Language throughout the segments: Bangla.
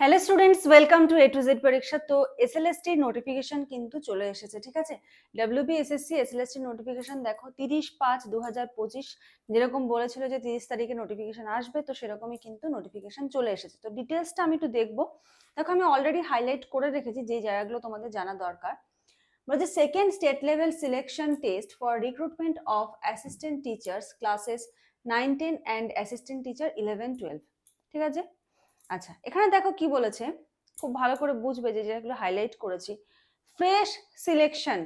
Hello students welcome to A to Z পরীক্ষা তো এস এল এসএলএসটি নোটিফিকেশন কিন্তু চলে এসেছে, ঠিক আছে? WB S S C S WB SSC SLST notification দেখো, তিরিশ পাঁচ দু হাজার পঁচিশ যেরকম বলেছিল যে তিরিশ তারিখে নোটিফিকেশন আসবে, তো সেরকমই কিন্তু নোটিফিকেশন চলে এসেছে। তো ডিটেলসটা আমি একটু দেখব। দেখো, আমি অলরেডি হাইলাইট করে রেখেছি যে জায়গাগুলো তোমাদের জানা দরকার। বলছে second state level selection test for recruitment of assistant teachers classes nine ten and assistant teacher eleven twelve ঠিক আছে? আচ্ছা এখানে দেখো কি বলেছে? খুব ভালো করে বুঝবে যে যেগুলো হাইলাইট করেছি। ফ্রেশ সিলেকশন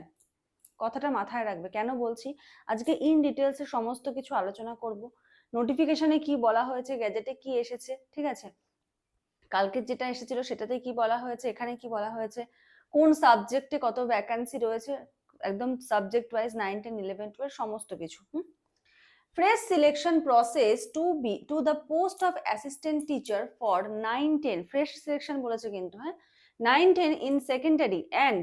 কথাটা মাথায় রাখবে। কেন বলছি? আজকে ইন ডিটেলসে সমস্ত কিছু আলোচনা করব। নোটিফিকেশনে কি বলা হয়েছে গ্যাজেটে কি এসেছে, ঠিক আছে? কালকে যেটা এসেছিল সেটাতে কি বলা হয়েছে, এখানে কি বলা হয়েছে? কোন সাবজেক্টে কত ভ্যাকান্সি রয়েছে? একদম subject wise nine ten eleven twelve সমস্ত কিছু, হুম? Fresh selection process to be to the post of assistant teacher for 9 10 fresh selection বলেছে কিন্তু হ্যাঁ 9 10 in secondary and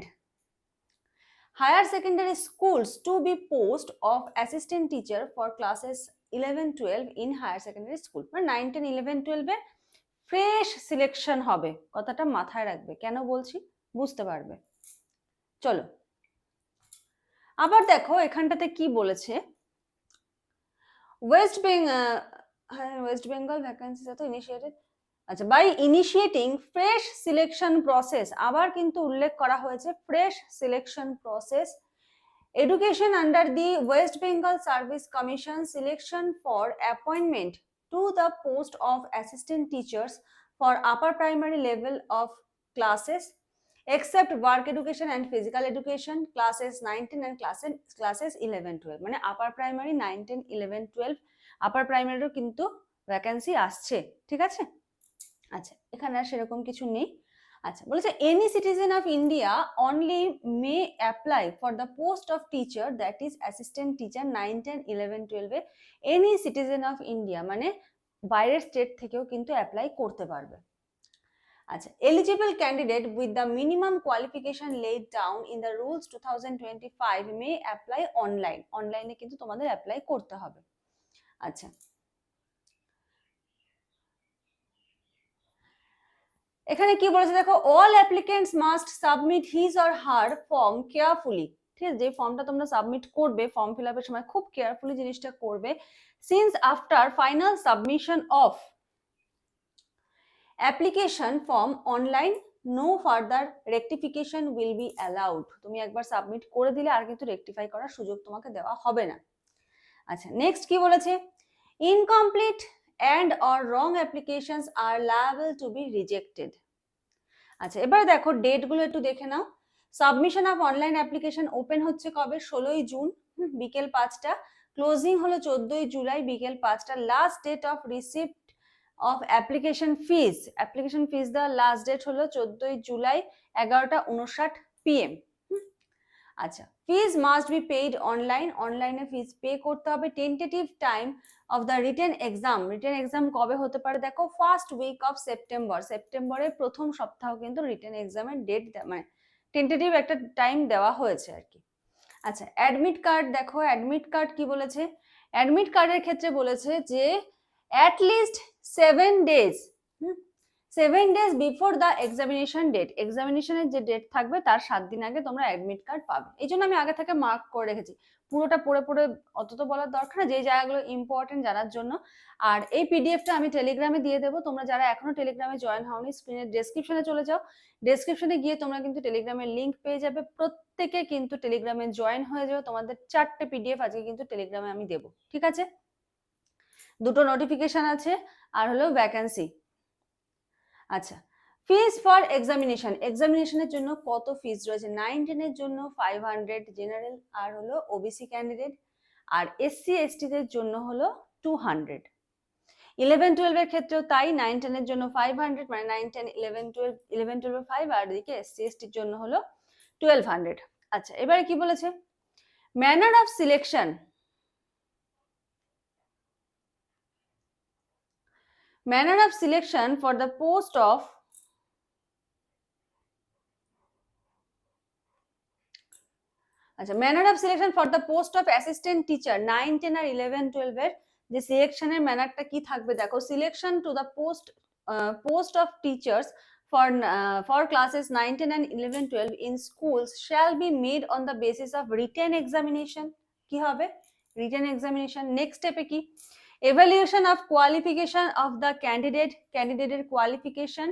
higher secondary schools to be post of assistant teacher for classes 11 12 in higher secondary school মানে 9 10 11 12 এ ফ্রেশ সিলেকশন হবে কথাটা মাথায় রাখবে কেন বলছি বুঝতে পারবে চলো আবার দেখো এখানটাতে কি বলেছে ওয়েস্ট হ্যাঁ ওয়েস্ট বেঙ্গল ভ্যাকান্সিস এত ইনিশিয়েটেড আচ্ছা by initiating fresh selection process আবার কিন্তু উল্লেখ করা হয়েছে fresh selection process education under the West Bengal service commission selection for appointment to the post of assistant teachers for upper primary level of classes except work education and physical education classes 9 10 and classes classes 11 12 মানে আপার প্রাইমারি 9 10 11 12 আপার প্রাইমারিরও কিন্তু ভ্যাকেন্সি আসছে, ঠিক আছে? আচ্ছা এখানে আর সেরকম কিছু নেই। আচ্ছা বলেছে any citizen of India only may apply for the post of teacher that is assistant teacher nine ten eleven টুয়েলভে এনি সিটিজেন অফ ইন্ডিয়া মানে বাইরের স্টেট থেকেও কিন্তু অ্যাপ্লাই করতে পারবে। আচ্ছা eligible candidate with the minimum qualification laid down in the rules 2025 may apply online অনলাইনে কিন্তু তোমাদের অ্যাপ্লাই করতে হবে। আচ্ছা। এখানে কি বলেছে দেখো all applicants must submit his or her form carefully ঠিক আছে, যে ফর্মটা তোমরা সাবমিট করবে ফর্ম ফিল আপের সময় খুব কেয়ারফুলি জিনিসটা করবে। Since after final submission of application form online, no further rectification will be allowed. তুমি একবার সাবমিট করে দিলে আর কিন্তু রেকটিফাই করার সুযোগ তোমাকে দেওয়া হবে না। আচ্ছা নেক্সট কি বলেছে? Incomplete and or wrong applications are liable to be rejected আচ্ছা এবার দেখো ডেটগুলো একটু দেখে নাও। Submission of online application open হচ্ছে কবে? ষোলোই জুন বিকেল পাঁচটা। ক্লোজিং হলো চোদ্দই জুলাই, বিকেল পাঁচটা। Last date of receipt of application fees application fees দেওয়ার লাস্ট ডেট হলো চোদ্দই জুলাই, এগারোটা উনষাট পিএম আচ্ছা fees must be paid online অনলাইনে ফিজ পে করতে হবে। Tentative time of the written exam written exam কবে হতে পারে? দেখো ফার্স্ট উইক অফ সেপ্টেম্বর সেপ্টেম্বরের প্রথম সপ্তাহ কিন্তু রিটেন এক্সামের ডেট মানে টেন্টেটিভ একটা টাইম দেওয়া হয়েছে আর কি। আচ্ছা অ্যাডমিট কার্ড দেখো অ্যাডমিট কার্ড কি বলেছে? অ্যাডমিট কার্ডের ক্ষেত্রে বলেছে যে at least seven days seven days before the examination date এক্সামিনেশনের যে ডেট থাকবে, তার সাত দিন আগে তোমরা অ্যাডমিট কার্ড পাবে। এই জন্য আমি আগে থেকে মার্ক করে রেখেছি। পুরোটা পড়ে পড়ে অত তো বলার দরকার না, যে জায়গাগুলো ইম্পর্টেন্ট জানার জন্য। আর এই পিডিএফটা আমি টেলিগ্রামে দিয়ে দেবো। তোমরা যারা এখনও টেলিগ্রামে জয়েন হওনি স্ক্রিনের ডেসক্রিপশনে চলে যাও। ডেসক্রিপশনে গিয়ে তোমরা কিন্তু টেলিগ্রামের লিঙ্ক পেয়ে যাবে। প্রত্যেকে কিন্তু টেলিগ্রামে জয়েন হয়ে যাবে তোমাদের চারটে পিডিএফ আজকে কিন্তু টেলিগ্রামে আমি দেবো। ঠিক আছে? দুটো নোটিফিকেশন আছে, আর হলো ভ্যাকেন্সি আচ্ছা ফিজ ফর এক্সামিনেশন এক্সামিনেশনের জন্য কত ফিজ রয়েছে? নাইন টেনের জন্য ফাইভ হান্ড্রেড জেনারেল আর হলো ওবিসি ক্যান্ডিডেট আর এসসি এসটিদের জন্য হলো টু হান্ড্রেড ইলেভেন টুয়েলভের ক্ষেত্রেও তাই নাইন টেনের জন্য ফাইভ হান্ড্রেড মানে nine ten eleven twelve eleven twelve five আর এদিকে এসসি এসটির জন্য হলো টুয়েলভ হান্ড্রেড আচ্ছা এবারে কি বলেছে? Manner of selection manner of selection for the post of আচ্ছা manner of selection for the post of assistant teacher nine ten R eleven twelve এর যে সিলেকশনের ম্যানারটা কি থাকবে দেখো selection to the post post of teachers uh, for classes 9 10 and 11 12 in schools shall be made on the basis of written examination কি হবে written examination next step এ কি of qualification of the candidate candidate এর qualification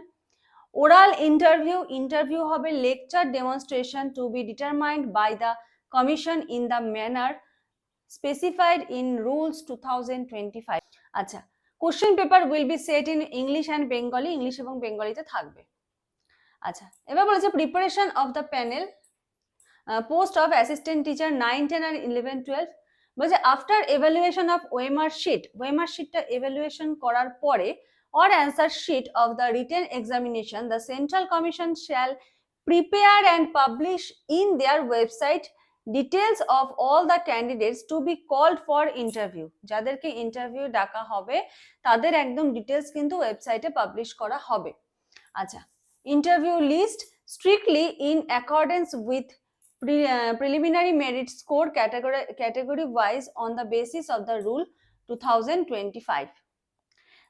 oral interview interview হবে lecture demonstration to be determined by the commission in the manner specified in rules 2025 আচ্ছা question paper will be set in English and Bengali English এবং বেঙ্গলিতে থাকবে আচ্ছা এবার বলেছে preparation of the panel post of assistant teacher nine ten R eleven twelve বলছে after evaluation of OMR sheet OMR শিটটা evaluation করার পরে or answer sheet of the written examination the central commission shall prepare and publish in their website details of all the candidates to be called for interview যাদেরকে ইন্টারভিউ ডাকা হবে, তাদের একদম ডিটেলস কিন্তু ওয়েবসাইটে পাবলিশ করা হবে। আচ্ছা interview list strictly in accordance with score category category wise on the basis of the rule two thousand twenty five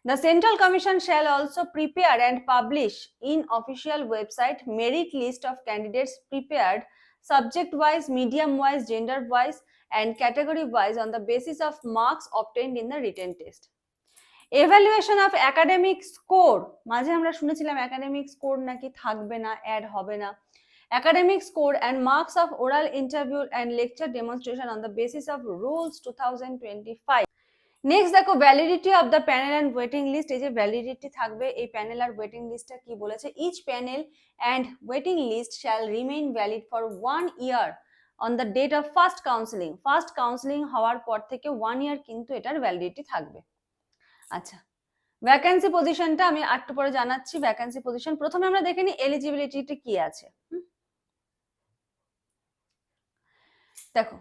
The Central Commission shall also prepare and publish in official website merit list of candidates prepared subject-wise, medium-wise, gender-wise, and category-wise on the basis of marks obtained in the written test. Evaluation of academic score মাঝে আমরা শুনেছিলাম academic score নাকি থাকবে না অ্যাড হবে না academic score and marks of oral interview and lecture demonstration on the basis of rules 2025 next দেখো validity of the panel and waiting list এই যে ভ্যালিডিটি থাকবে, এই প্যানেল আর ওয়েটিং লিস্টটা কি বলেছে? Each panel and waiting list shall remain valid for one year on the date of first counselling first counselling হওয়ার পর থেকে ওয়ান ইয়ার কিন্তু এটার ভ্যালিডিটি থাকবে। আচ্ছা ভ্যাকেন্সি পজিশনটা আমি একটু পরে জানাচ্ছি। ভ্যাকেন্সি পজিশন প্রথমে আমরা দেখে নিই এলিজিবিলিটিটা কি আছে। হুম? দেখো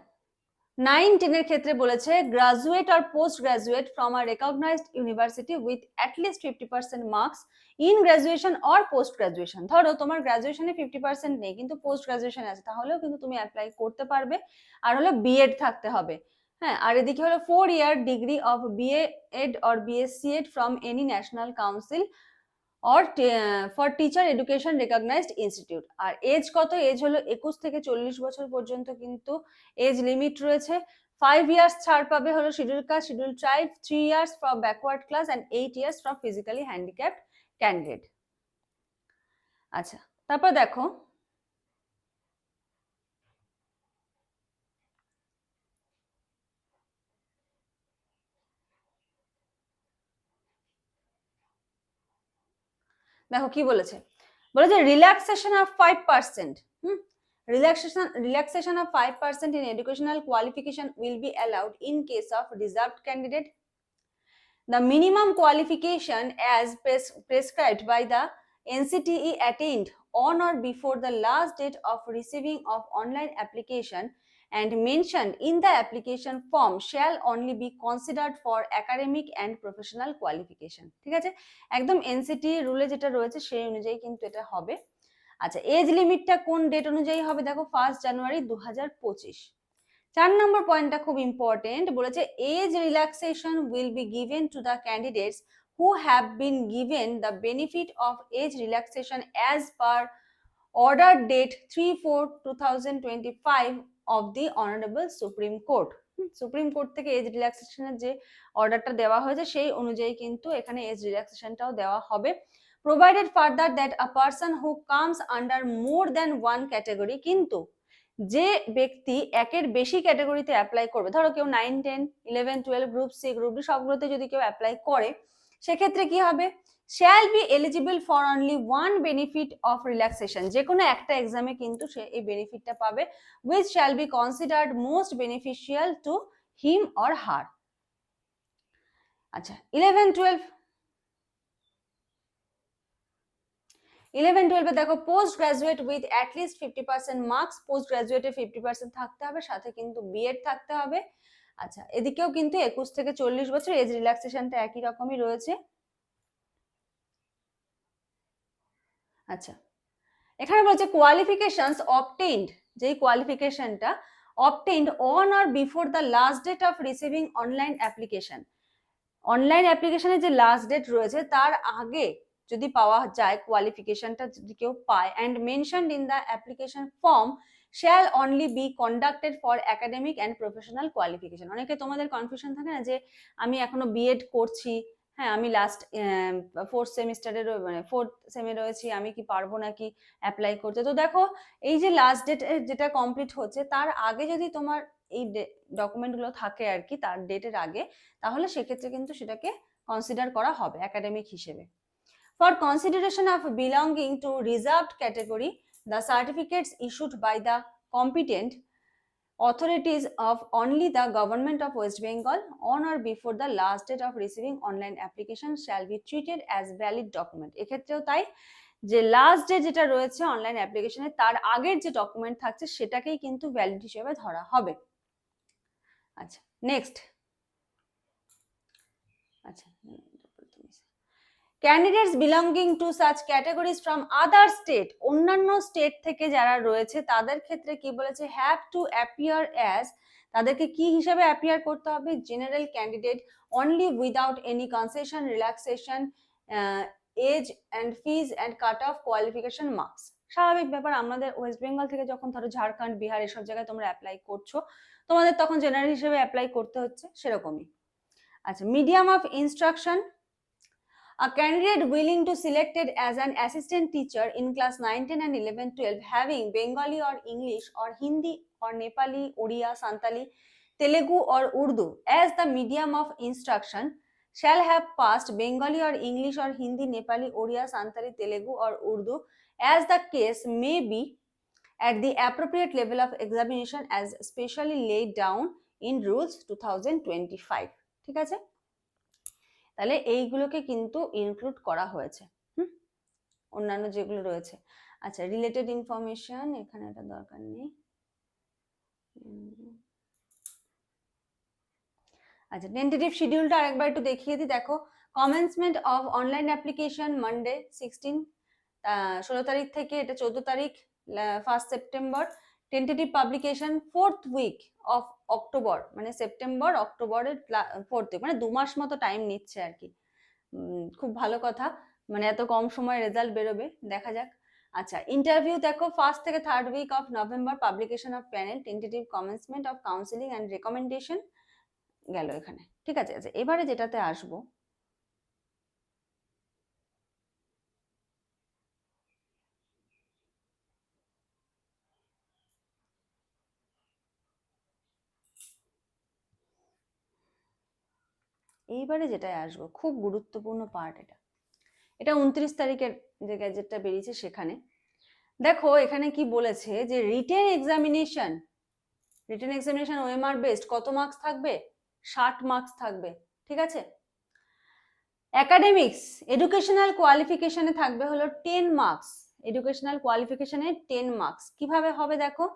নাইন টেনের ক্ষেত্রে বলেছে graduate R post graduate from a recognised university with at least fifty percent marks in graduation or post graduation ধরো, তোমার গ্রাজুয়েশনে ফিফটি পার্সেন্ট নেই, কিন্তু পোস্ট গ্রাজুয়েশন আছে, তাহলেও কিন্তু তুমি অ্যাপ্লাই করতে পারবে, আর হলো বিএড থাকতে হবে। হ্যাঁ আর এদিকে হলো four year degree of BA Ed or BSc Ed from any national council or for teacher education recognised institute R age কত? এজ হলো একুশ থেকে চল্লিশ বছর পর্যন্ত কিন্তু এজ লিমিট রয়েছে। ফাইভ ইয়ার্স ছাড় পাবে হলো schedule caste schedule tribe three years from backward class and eight years from physically handicapped candidate আচ্ছা তারপর দেখো দেখো কি বলেছে বলেছে relaxation of five percent hmm relaxation relaxation of 5% in educational qualification will be allowed in case of reserved candidate the minimum qualification as pres- prescribed by the ncte attained on or before the last date of receiving of online application and mentioned in the application form shall only be considered for academic and professional qualification, ঠিক আছে? একদম এনসিটি রুলে যেটা রয়েছে সেই অনুযায়ী কিন্তু এটা হবে। আচ্ছা এজ লিমিটটা কোন ডেট অনুযায়ী হবে? দেখো ফার্স্ট জানুয়ারি দু হাজার পঁচিশ। চার নম্বর পয়েন্টটা খুব ইম্পর্টেন্ট বলেছে age relaxation will be given to the candidates who have been given the benefit of age relaxation as per order date three four two thousand twenty five of the honourable supreme court supreme court থেকে এজ রিল্যাক্সেশনের যে অর্ডারটা দেওয়া হয়েছে, সেই অনুযায়ী কিন্তু এখানে এজ রিল্যাক্সেশনটাও দেওয়া হবে। Provided further that a person who comes under more than one category কিন্তু যে ব্যক্তি একের বেশি ক্যাটাগরিতে অ্যাপ্লাই করবে, ধরো কেউ nine ten eleven twelve group C group D সবগুলোতে যদি কেউ অ্যাপ্লাই করে, সেক্ষেত্রে কি হবে? Shall be eligible for only one benefit of relaxation যে কোনো একটা এক্সামে কিন্তু সে এই বেনিফিটটা পাবে which shall be considered most beneficial to him or her আচ্ছা ইলেভেন টুয়েলভ ইলেভেন টুয়েলভে দেখো post graduate with at least fifty percent marks post গ্রাজুয়েটে fifty percent থাকতে হবে, সাথে কিন্তু বিএড থাকতে হবে। আচ্ছা এদিকেও কিন্তু একুশ থেকে চল্লিশ বছর এজ রিল্যাক্সেশনটা একই রকমই রয়েছে। আচ্ছা। এখানে বলছে কোয়ালিফিকেশনস অবটেইনড যেই কোয়ালিফিকেশনটা obtained on or before the last date of receiving online application online অ্যাপ্লিকেশনের যে লাস্ট ডেট রয়েছে, তার আগে যদি পাওয়া যায় কোয়ালিফিকেশনটা যদি কেউ পায় and mentioned in the application form shall only be conducted for academic and professional qualification অনেকে তোমাদের কনফিউশন থাকে না যে, আমি এখনও বিএড করছি হ্যাঁ আমি লাস্ট ফোর্থ সেমিস্টারে মানে ফোর্থ সেমে রয়েছি, আমি কি পারব নাকি অ্যাপ্লাই করতে? তো দেখো, এই যে লাস্ট ডেট যেটা কমপ্লিট হচ্ছে, তার আগে যদি তোমার এই ডকুমেন্টগুলো থাকে আর কি, তার ডেটের আগে, তাহলে সেক্ষেত্রে কিন্তু সেটাকে কনসিডার করা হবে একাডেমিক হিসেবে। For consideration of belonging to reserved category the certificates issued by the competent authorities of only the government of West Bengal on or before the last date of receiving online application shall be treated as valid document এক্ষেত্রেও তাই যে লাস্ট ডে যেটা রয়েছে অনলাইন অ্যাপ্লিকেশনে তার আগের যে ডকুমেন্ট থাকছে সেটাকেই কিন্তু ভ্যালিড হিসেবে ধরা হবে আচ্ছা নেক্সট আচ্ছা candidates belonging to such categories from other state অন্যান্য স্টেট থেকে যারা রয়েছে, তাদের ক্ষেত্রে কি বলেছে? হ্যাভ টু অ্যাপিয়ার অ্যাজ তাদেরকে কি হিসাবে অ্যাপিয়ার করতে হবে? General candidate only without any concession relaxation age and fees and cut off qualification marks স্বাভাবিক ব্যাপার, আমাদের ওয়েস্ট বেঙ্গল থেকে যখন ধরো ঝাড়খণ্ড বিহার এসব জায়গায় তোমরা অ্যাপ্লাই করছ, তোমাদের তখন জেনারেল হিসেবে অ্যাপ্লাই করতে হচ্ছে সেরকমই। আচ্ছা medium of instruction A candidate willing to selected as an assistant teacher in class 9, 10 and 11, 12 having Bengali or English or Hindi or Nepali, Odia, Santali, Telugu or Urdu as the medium of instruction shall have passed Bengali or English or Hindi, Nepali, Odia, Santali, Telugu or Urdu as the case may be at the appropriate level of examination as specially laid down in rules 2025 ঠিক আছে তাহলে এইগুলোকে কিন্তু ইনক্লুড করা হয়েছে। হুম? অন্যান্য যেগুলো রয়েছে। আচ্ছা রিলেটেড ইনফরমেশন এখানে এটা দরকার নেই। আচ্ছা টেন্টেটিভ শিডিউলটা আরেকবার একটু দেখিয়ে দিই। দেখো commencement of online application Monday sixteen ষোলো তারিখ থেকে এটা চোদ্দ তারিখ first September tentative publication fourth week of October মানে সেপ্টেম্বর অক্টোবরের ফোর্থ উইক মানে দু মাস মতো টাইম নিচ্ছে আর কি। খুব ভালো কথা। মানে এত কম সময় রেজাল্ট বেরোবে, দেখা যাক। আচ্ছা ইন্টারভিউ দেখো ফার্স্ট থেকে third week of November publication of panel tentative commencement of counselling and recommendation গেল এখানে। ঠিক আছে আচ্ছা এবারে যেটাতে আসব এইবারে যেটায় আসব, খুব গুরুত্বপূর্ণ পার্ট এটা। এটা উনত্রিশ তারিখের যে গ্যাজেটটা বেরিয়েছে সেখানে। দেখো, এখানে কি বলেছে যে written examination written examination OMR based কত মার্কস থাকবে? ষাট মার্কস থাকবে, ঠিক আছে? একাডেমিক্স এডুকেশনাল কোয়ালিফিকেশনে থাকবে হলো টেন মার্কস এডুকেশনাল কোয়ালিফিকেশনে টেন মার্কস কীভাবে হবে দেখো?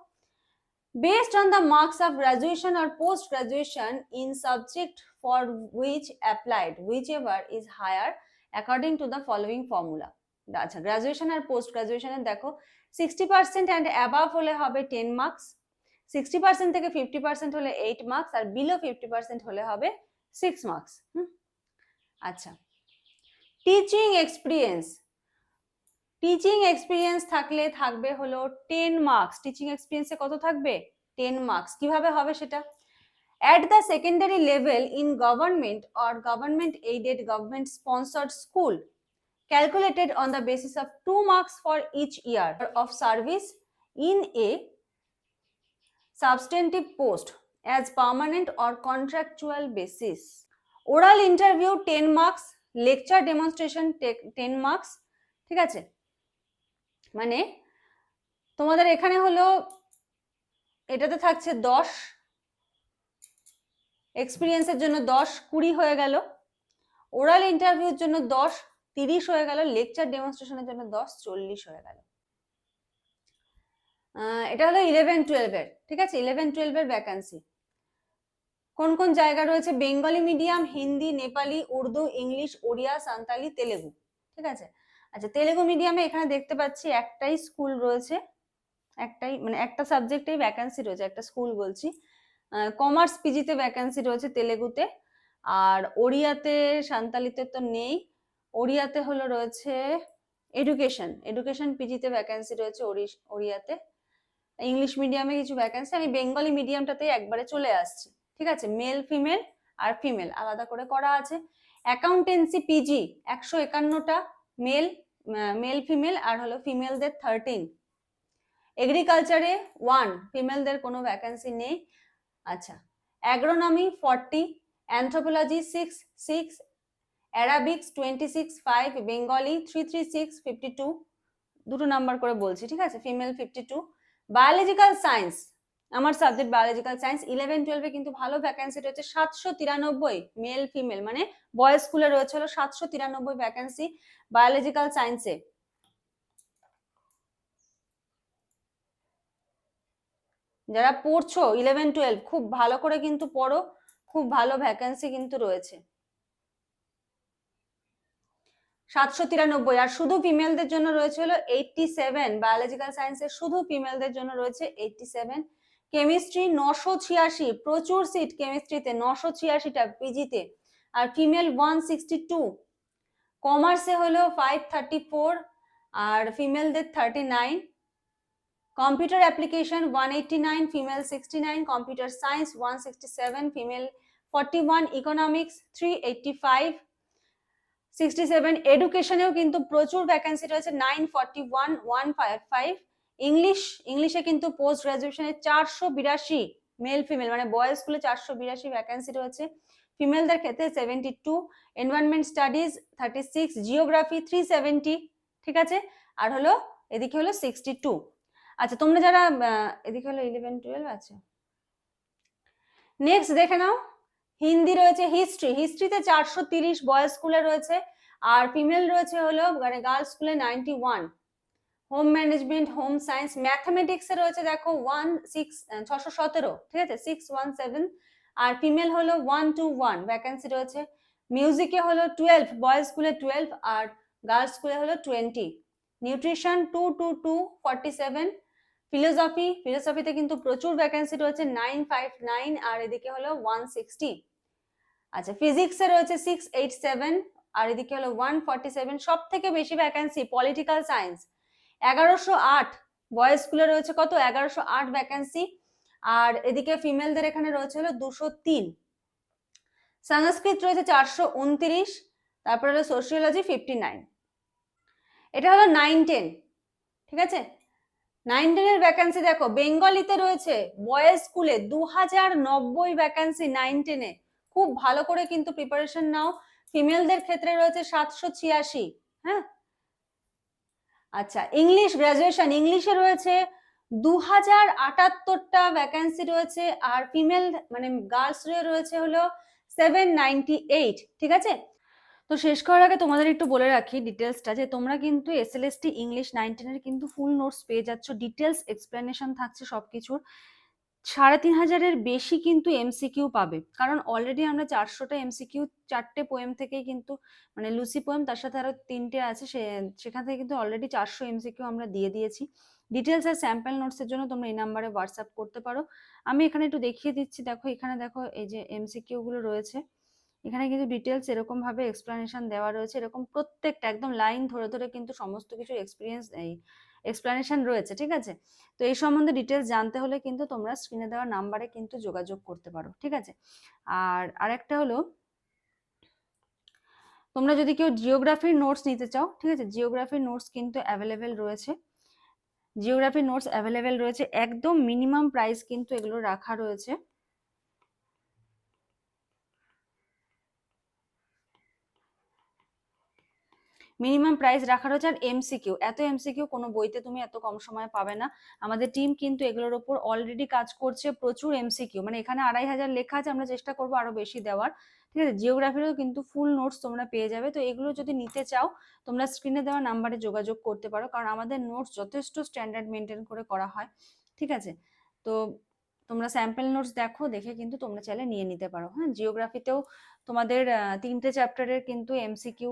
Based on the marks of graduation or post graduation in subject for which applied, whichever is higher according to the following formula. আচ্ছা গ্রাজুয়েশন আর পোস্ট গ্রাজুয়েশনের দেখো সিক্সটি পার্সেন্ট অ্যান্ড অ্যাবাভ হলে হবে টেন মার্কস সিক্সটি পার্সেন্ট থেকে ফিফটি পার্সেন্ট হলে এইট মার্কস আর বিলো ফিফটি পার্সেন্ট হলে হবে সিক্স মার্কস হুম? আচ্ছা টিচিং এক্সপিরিয়েন্স টিচিং এক্সপিরিয়েন্স থাকলে থাকবে হলো টেন মার্কস টিচিং এক্সপিরিয়েন্সে কত থাকবে? টেন মার্কস কীভাবে হবে সেটা? At the secondary level in government or government aided government sponsored school calculated on the basis of two marks for each year of service in a substantive post as permanent or contractual basis oral interview ten marks lecture demonstration ten marks ঠিক আছে? মানে তোমাদের এখানে হলো, এটাতে থাকছে দশ এক্সপিরিয়েন্সের জন্য দশ, কুড়ি হয়ে গেল। ওরাল ইন্টারভিউর জন্য দশ, তিরিশ হয়ে গেল। লেকচার ডেমনস্ট্রেশনের জন্য দশ, চল্লিশ হয়ে গেল। এটা হলো ইলেভেন টুয়েলভের ঠিক আছে? ইলেভেন টুয়েলভের ভ্যাকান্সি কোন কোন জায়গা রয়েছে? Bengali medium Hindi Nepali Urdu English Odia Santali Telugu ঠিক আছে? আচ্ছা তেলেগু মিডিয়ামে এখানে দেখতে পাচ্ছি একটাই স্কুল রয়েছে, একটাই মানে একটা সাবজেক্টেই ভ্যাকান্সি রয়েছে, একটা স্কুল বলছি। কমার্স পিজিতে ভ্যাকান্সি রয়েছে তেলেগুতে, আর ওড়িয়াতে সান্তালিতে তো নেই, ওড়িয়াতে হলো রয়েছে এডুকেশন এডুকেশন পিজিতে ভ্যাকেন্সি রয়েছে ওড়িয়াতে। ইংলিশ মিডিয়ামে কিছু ভ্যাকেন্সি আমি বেঙ্গলি মিডিয়ামটাতে একবারে চলে আসছি, ঠিক আছে? মেল ফিমেল আর ফিমেল আলাদা করে করা আছে। অ্যাকাউন্টেন্সি পিজি একশো একান্নটা মেল মেল ফিমেল আর হলো ফিমেলদের থার্টিন এগ্রিকালচারে ওয়ান ফিমেলদের কোনো ভ্যাকেন্সি নেই। আচ্ছা agronomy forty anthropology six six Arabics twenty six five Bengali three three six fifty two দুটো নাম্বার করে বলছি, ঠিক আছে? Female fifty two biological science আমার সাবজেক্ট বায়োলজিক্যাল সায়েন্স ইলেভেন টুয়েলভে কিন্তু ভালো ভ্যাকেন্সি রয়েছে সাতশো তিরানব্বই মেল ফিমেল মানে বয়েজ স্কুলে রয়েছে হলো সাতশো তিরানব্বই ভ্যাকেন্সি বায়োলজিক্যাল সায়েন্সে যারা পড়ছো ইলেভেন টুয়েলভ খুব ভালো করে কিন্তু পড়ো, খুব ভালো ভ্যাকেন্সি কিন্তু রয়েছে। সাতশো তিরানব্বই, আর শুধু ফিমেলদের জন্য রয়েছে হলো এইটটি সেভেন বায়োলজিক্যাল সায়েন্সে শুধু ফিমেলদের জন্য রয়েছে এইটটি সেভেন কেমিস্ট্রি নশো ছিয়াশি, প্রচুর সিট কেমিস্ট্রিতে নশো ছিয়াশিটা পিজিতে আর ফিমেল ওয়ান সিক্সটি টু কমার্সে হলো ফাইভ থার্টি ফোর আর ফিমেলদের thirty nine computer application one eighty nine female sixty nine computer science one sixty seven female forty one economics three eighty five sixty seven এডুকেশনেও কিন্তু প্রচুর ভ্যাকেন্সি রয়েছে nine forty one one five five English, ইংলিশে কিন্তু পোস্ট গ্রাজুয়েশনে চারশো বিরাশি মেল ফিমেল মানে বয়েজ স্কুলে চারশো বিরাশি ভ্যাকেন্সি রয়েছে। ফিমেলদের ক্ষেত্রে seventy two environment studies thirty six geography three seventy ঠিক আছে? আর হলো, এদিকে হলো সিক্সটি টু আচ্ছা তোমরা যারা এদিকে হলো ইলেভেন টুয়েলভ আছে। নেক্সট দেখে নাও। হিন্দি রয়েছে হিস্ট্রি হিস্ট্রিতে চারশো তিরিশ বয়েজ স্কুলে রয়েছে। আর ফিমেল রয়েছে হলো মানে গার্লস স্কুলে ninety one home management home science ম্যাথামেটিক্সে রয়েছে দেখো ওয়ান সিক্স ছশো সতেরো, ঠিক আছে? সিক্স ওয়ান সেভেন আর ফিমেল হলো ওয়ান টু ওয়ান ভ্যাকেন্সি রয়েছে। মিউজিকে হলো টুয়েলভ বয়েজ স্কুলে টুয়েলভ আর গার্লস স্কুলে হলো twenty nutrition two two two forty seven philosophy ফিলোসফিতে কিন্তু প্রচুর ভ্যাকেন্সি রয়েছে নাইন ফাইভ নাইন আর এদিকে হলো ওয়ান সিক্সটি আচ্ছা ফিজিক্সে রয়েছে সিক্স এইট সেভেন আর এদিকে হলো ওয়ান ফর্টি সেভেন সব থেকে বেশি ভ্যাকেন্সি পলিটিক্যাল সায়েন্স এগারোশো আট বয়েজ স্কুলে রয়েছে কত? এগারোশো আট ভ্যাকেন্সি আর এদিকে ফিমেলদের এখানে রয়েছে হলো দুশো তিন। সংস্কৃত রয়েছে চারশো উনত্রিশ। তারপরে হলো সোশিওলজি ফিফটি নাইন এটা হলো নাইন টেন ঠিক আছে? নাইন টেনের ভ্যাকেন্সি দেখো বেঙ্গলিতে রয়েছে বয়েজ স্কুলে দু হাজার নব্বই ভ্যাকেন্সি নাইন টেনে খুব ভালো করে কিন্তু প্রিপারেশন নাও। ফিমেলদের ক্ষেত্রে রয়েছে সাতশো ছিয়াশি হ্যাঁ? আচ্ছা ইংলিশ গ্রাজুয়েশন ইংলিশে রয়েছে দু হাজার আটাত্তরটা ভ্যাকেন্সি রয়েছে আর ফিমেল মানে গার্লস রয়েছে হলো সেভেন নাইনটি এইট ঠিক আছে? তো শেষ করার আগে তোমাদের একটু বলে রাখি ডিটেলসটা যে তোমরা কিন্তু S L S T English নাইনটিনের কিন্তু ফুল নোটস পেয়ে যাচ্ছ। ডিটেলস এক্সপ্লেনেশন থাকছে সবকিছুর। সাড়ে তিন হাজারের বেশি কিন্তু এমসিকিউ পাবে। কারণ অলরেডি আমরা চারশোটা এমসিকিউ চারটে পোয়েম থেকেই কিন্তু মানে লুসি পোয়েম তার সাথে আরও তিনটে আছে, সে, সেখান থেকে কিন্তু অলরেডি চারশো এমসিকিউ আমরা দিয়ে দিয়েছি। ডিটেলস আর স্যাম্পল নোটসের জন্য তোমরা এই নাম্বারে হোয়াটসঅ্যাপ করতে পারো। আমি এখানে একটু দেখিয়ে দিচ্ছি, দেখো, এখানে দেখো এই যে এমসিকিউ গুলো রয়েছে। এখানে কিন্তু ডিটেলস এরকম ভাবে এক্সপ্লানেশন দেওয়া রয়েছে। এরকম প্রত্যেকটা, একদম লাইন ধরে ধরে কিন্তু সমস্ত কিছু এক্সপিরিয়েন্স এই এক্সপ্লানেশন রয়েছে, ঠিক আছে? তো এই সম্বন্ধে ডিটেলস জানতে হলে কিন্তু তোমরা স্ক্রিনে দেওয়া নাম্বারে কিন্তু যোগাযোগ করতে পারো, ঠিক আছে? আর আরেকটা হলো, তোমরা যদি কেউ জিওগ্রাফির নোটস নিতে চাও, ঠিক আছে? জিওগ্রাফির নোটস কিন্তু অ্যাভেলেবেল রয়েছে। জিওগ্রাফির নোটস অ্যাভেলেবেল রয়েছে, একদম মিনিমাম প্রাইস কিন্তু এগুলো রাখা রয়েছে। মিনিমাম প্রাইস রাখা রয়েছে আর এমসিকিউ এত এমসিকিউ কোনো বইতে তুমি এত কম সময়ে পাবে না। আমাদের টিম কিন্তু এগুলোর ওপর অলরেডি কাজ করছে, প্রচুর এমসিকিউ মানে এখানে আড়াই হাজার লেখা আছে, আমরা চেষ্টা করব আরও বেশি দেওয়ার। ঠিক আছে? জিওগ্রাফিরও কিন্তু ফুল নোটস তোমরা পেয়ে যাবে। তো এগুলো যদি নিতে চাও, তোমরা স্ক্রিনে দেওয়া নাম্বারে যোগাযোগ করতে পারো। কারণ আমাদের নোটস যথেষ্ট স্ট্যান্ডার্ড মেনটেন করে করা হয়। ঠিক আছে? তো তোমরা স্যাম্পল নোটস দেখো, দেখে কিন্তু তোমরা চাইলে নিয়ে নিতে পারো। হ্যাঁ? জিওগ্রাফিতেও তোমাদের তিনটে চ্যাপ্টারের কিন্তু এমসিকিউ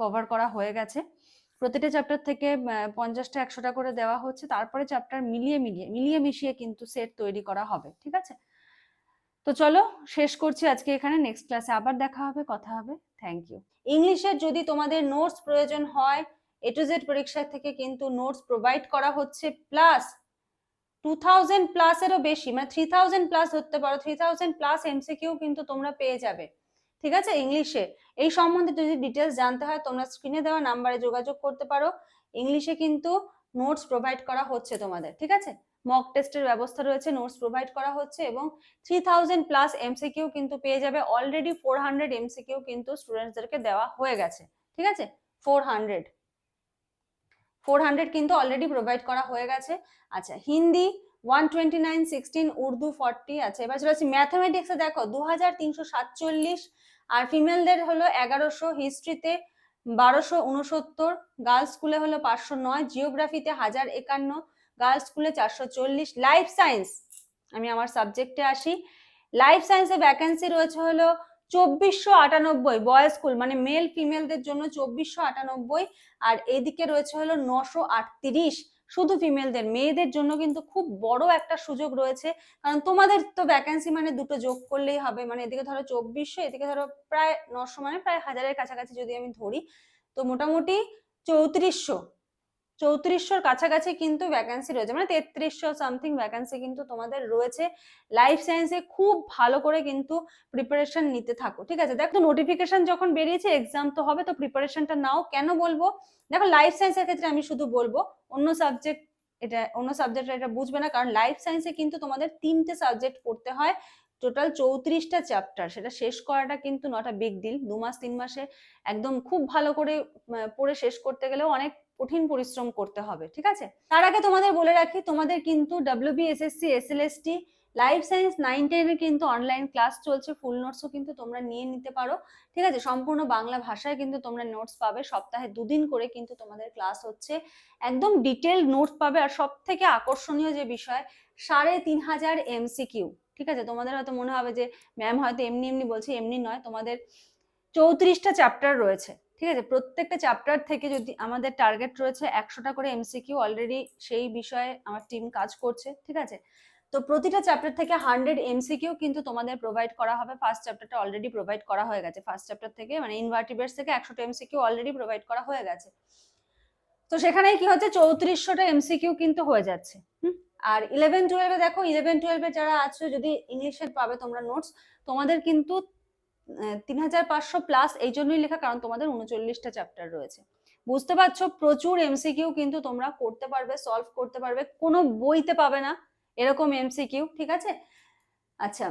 কভার করা হয়ে গেছে। প্রতিটা চ্যাপ্টার থেকে পঞ্চাশটা, একশোটা করে দেওয়া হচ্ছে। তারপরে চ্যাপ্টার মিলিয়ে মিলিয়ে মিলিয়ে মিশিয়ে কিন্তু সেট তৈরি করা হবে, ঠিক আছে? তো চলো, শেষ করছি আজকে এখানে। নেক্সট ক্লাসে আবার দেখা হবে, কথা হবে। থ্যাংক ইউ ইংলিশের যদি তোমাদের নোটস প্রয়োজন হয় এ টু জেড পরীক্ষা থেকে কিন্তু নোটস প্রোভাইড করা হচ্ছে প্লাস টু থাউজেন্ড প্লাসেরও বেশি মানে থ্রি থাউজেন্ড প্লাস ধরতে পারো। থ্রি থাউজেন্ড প্লাস এমসিকিউ কিন্তু তোমরা পেয়ে যাবে। ঠিক আছে? ইংলিশে এই সম্বন্ধে যদি ডিটেলস জানতে হয়, তোমরা স্ক্রিনে দেওয়া নাম্বারে যোগাযোগ করতে পারো। ইংলিশে কিন্তু নোটস প্রোভাইড করা হচ্ছে তোমাদের, ঠিক আছে? মক টেস্টের ব্যবস্থা রয়েছে নোটস প্রোভাইড করা হচ্ছে এবং থ্রি থাউজেন্ড প্লাস এমসিকিউ কিন্তু পেয়ে যাবে। অলরেডি ফোর হান্ড্রেড এমসিকিউ কিন্তু স্টুডেন্টসদেরকে দেওয়া হয়ে গেছে, ঠিক আছে? ফোর হান্ড্রেড ফোর হান্ড্রেড কিন্তু অলরেডি প্রোভাইড করা হয়ে গেছে। আচ্ছা Hindi one twenty nine sixteen Urdu forty আছে। এবার চলে আসছি ম্যাথামেটিক্সে দেখো দু হাজার তিনশো সাতচল্লিশ আর ফিমেলদের হলো এগারোশো হিস্ট্রিতে বারোশো উনসত্তর গার্লস স্কুলে হলো পাঁচশো নয় জিওগ্রাফিতে হাজার একান্ন গার্লস স্কুলে চারশো চল্লিশ। লাইফ সায়েন্স আমি আমার সাবজেক্টে আসি। লাইফ সায়েন্সে ভ্যাকেন্সি রয়েছে হলো চব্বিশশো আটানব্বই বয়েজ স্কুল মানে মেল ফিমেলদের জন্য চব্বিশশো আটানব্বই। আর এদিকে রয়েছে হলো নশো আটত্রিশ। শুধু ফিমেলদের মেয়েদের জন্য কিন্তু খুব বড় একটা সুযোগ রয়েছে। কারণ তোমাদের তো ভ্যাকেন্সি মানে দুটো যোগ করলেই হবে। মানে এদিকে ধরো চব্বিশশো, এদিকে ধরো প্রায় নশো মানে প্রায় হাজারের কাছাকাছি যদি আমি ধরি, তো মোটামুটি চৌত্রিশশো চৌত্রিশশোর কাছাকাছি কিন্তু ভ্যাকেন্সি রয়েছে। মানে তেত্রিশশো সামথিং ভ্যাকেন্সি কিন্তু তোমাদের রয়েছে। লাইফ সায়েন্সে খুব ভালো করে কিন্তু প্রিপারেশন নিতে থাকো, ঠিক আছে? দেখো নোটিফিকেশন যখন বেরিয়েছে এক্সাম তো হবে, তো প্রিপারেশনটা নাও। কেন বলব? দেখো লাইফ সায়েন্সের ক্ষেত্রে আমি শুধু বলব, অন্য সাবজেক্ট এটা, অন্য সাবজেক্ট এটা বুঝবে না। কারণ লাইফ সায়েন্সে কিন্তু তোমাদের তিনটে সাবজেক্ট পড়তে হয়। টোটাল চৌত্রিশটা চ্যাপ্টার সেটা শেষ করাটা কিন্তু নট আ বিগ ডিল দু মাস, তিন মাসে একদম খুব ভালো করে পড়ে শেষ করতে গেলেও অনেক কঠিন পরিশ্রম করতে হবে, ঠিক আছে? তার আগে তোমাদের বলে রাখি, তোমাদের কিন্তু W WBSSC SLST life science nine টেনের কিন্তু অনলাইন ক্লাস চলছে ফুল নোটসও কিন্তু তোমরা নিয়ে নিতে পারো, ঠিক আছে? সম্পূর্ণ বাংলা ভাষায় কিন্তু তোমরা নোটস পাবে, সপ্তাহে দুদিন করে কিন্তু তোমাদের ক্লাস হচ্ছে। একদম ডিটেল নোটস পাবে, আর সব থেকে আকর্ষণীয় যে বিষয়, সাড়ে তিন হাজার এমসিকিউ ঠিক আছে? তোমাদের হয়তো মনে হবে যে ম্যাম হয়তো এমনি এমনি বলছে, এমনি নয়। তোমাদের চৌত্রিশটা চ্যাপ্টার রয়েছে, ঠিক আছে? প্রত্যেকটা চ্যাপ্টার থেকে যদি আমাদের টার্গেট রয়েছে একশোটা করে এমসিকিউ অলরেডি সেই বিষয়ে আমার টিম কাজ করছে, ঠিক আছে? তো প্রতিটা চ্যাপ্টার থেকে হান্ড্রেড এমসিকিউ কিন্তু তোমাদের প্রোভাইড করা হবে। ফার্স্ট চ্যাপ্টারটা অলরেডি প্রোভাইড করা হয়ে গেছে। ফার্স্ট চ্যাপ্টার থেকে মানে ইনভার্টিবেটস থেকে একশোটা এমসিকিউ অলরেডি প্রোভাইড করা হয়ে গেছে। তো সেখানেই কি হচ্ছে? চৌত্রিশশোটা এমসিকিউ কিন্তু হয়ে যাচ্ছে। হুম? আর ইলেভেন টুয়েলভে দেখো ইলেভেন টুয়েলভে যারা আছো, যদি ইংলিশের পাবে তোমরা নোটস তোমাদের কিন্তু তিন হাজার পাঁচশো প্লাস এই জন্যই লেখা, কারণ তোমাদের উনচল্লিশটা চ্যাপ্টার রয়েছে। বুঝতে পারছ? প্রচুর এমসিকিউ কিন্তু তোমরা করতে পারবে সলভ করতে পারবে, কোনো বইতে পাবে না, এরকম এমসিকিউ ঠিক আছে? আচ্ছা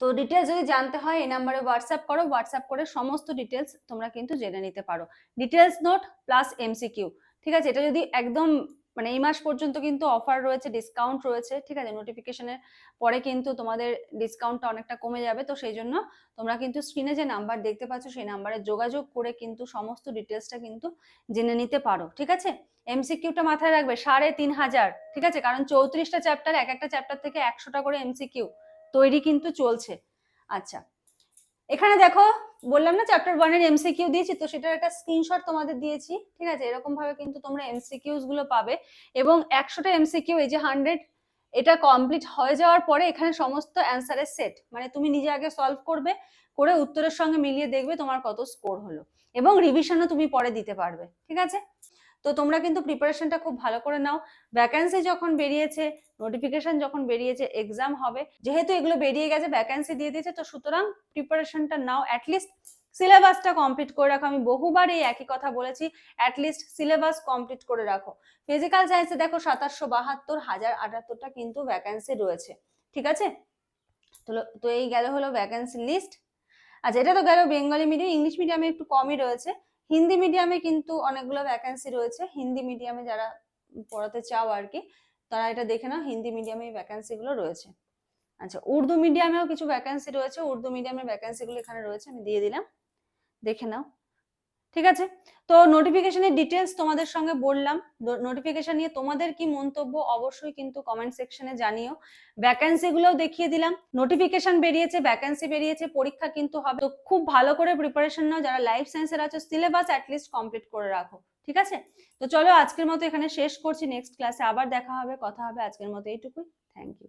তো ডিটেলস যদি জানতে হয়, এই নাম্বারে হোয়াটসঅ্যাপ করো হোয়াটসঅ্যাপ করে সমস্ত ডিটেলস তোমরা কিন্তু জেনে নিতে পারো। ডিটেলস নোট প্লাস এমসিকিউ ঠিক আছে? এটা যদি একদম মানে এই মাস পর্যন্ত কিন্তু অফার রয়েছে ডিসকাউন্ট রয়েছে, ঠিক আছে? নোটিফিকেশনের পরে কিন্তু তোমাদের ডিসকাউন্টটা অনেকটা কমে যাবে। তো সেই জন্য তোমরা কিন্তু স্ক্রিনে যে নাম্বার দেখতে পাচ্ছ, সেই নাম্বারে যোগাযোগ করে কিন্তু সমস্ত ডিটেলসটা কিন্তু জেনে নিতে পারো, ঠিক আছে? এমসিকিউটা মাথায় রাখবে, সাড়ে তিন হাজার, ঠিক আছে? কারণ চৌত্রিশটা চ্যাপ্টার এক একটা চ্যাপ্টার থেকে একশোটা করে এমসিকিউ তৈরি কিন্তু চলছে। আচ্ছা এখানে দেখো বললাম না চ্যাপ্টার ওয়ানের এমসিকিউ দিয়েছি, তো সেটার একটা স্ক্রিনশট তোমাদের দিয়েছি, ঠিক আছে? এরকম ভাবে কিন্তু তোমরা এমসিকিউসগুলো পাবে এবং একশোটা এমসিকিউ এই যে হান্ড্রেড এটা কমপ্লিট হয়ে যাওয়ার পরে এখানে সমস্ত অ্যান্সারের সেট মানে তুমি নিজে আগে সলভ করবে, করে উত্তরের সঙ্গে মিলিয়ে দেখবে তোমার কত স্কোর হলো এবং রিভিশনও তুমি পরে দিতে পারবে, ঠিক আছে? তো তোমরা কিন্তু প্রিপারেশনটা খুব ভালো করে নাও। ভ্যাকান্সি যখন বেরিয়েছে নোটিফিকেশন যখন বেরিয়েছে এক্সাম হবে, যেহেতু এগুলো বেরিয়ে গেছে ভ্যাকান্সি দিয়ে দিয়েছে, তো সুতরাং প্রিপারেশনটা নাও। অ্যাটলিস্ট সিলেবাসটা কমপ্লিট করে রাখো। আমি বহুবার এই একই কথা বলেছি অ্যাটলিস্ট সিলেবাস কমপ্লিট করে রাখো। ফিজিক্যাল সায়েন্সে দেখো সাতাশশো বাহাত্তর, হাজার আটাত্তরটা কিন্তু ভ্যাকান্সি রয়েছে। ঠিক আছে? তো তো এই গেল হলো ভ্যাকান্সি লিস্ট আচ্ছা এটা তো গেল বেঙ্গলি মিডিয়াম ইংলিশ মিডিয়ামে একটু কমই রয়েছে। হিন্দি মিডিয়ামে কিন্তু অনেকগুলো ভ্যাকান্সি রয়েছে। হিন্দি মিডিয়ামে যারা পড়াতে চাও আর কি, তারা এটা দেখে নাও, হিন্দি মিডিয়ামে এই ভ্যাকান্সিগুলো রয়েছে। আচ্ছা উর্দু মিডিয়ামেও কিছু ভ্যাকান্সি রয়েছে, উর্দু মিডিয়ামের ভ্যাকান্সিগুলো এখানে রয়েছে, আমি দিয়ে দিলাম। দেখে নাও। ঠিক আছে? তো নোটিফিকেশনের ডিটেলস তোমাদের সঙ্গে বললাম। নোটিফিকেশন নিয়ে তোমাদের কি মন্তব্য অবশ্যই কিন্তু কমেন্ট সেকশনে জানিও। ভ্যাকান্সি গুলোও দেখিয়ে দিলাম। নোটিফিকেশন বেরিয়েছে ভ্যাকেন্সি বেরিয়েছে, পরীক্ষা কিন্তু হবে। তো খুব ভালো করে প্রিপারেশন নাও। যারা লাইফ সায়েন্সের আছে সিলেবাস অ্যাটলিস্ট কমপ্লিট করে রাখো। ঠিক আছে? তো চলো আজকের মতো এখানে শেষ করছি। নেক্সট ক্লাসে আবার দেখা হবে, কথা হবে। আজকের মতো এইটুকুই। Thank you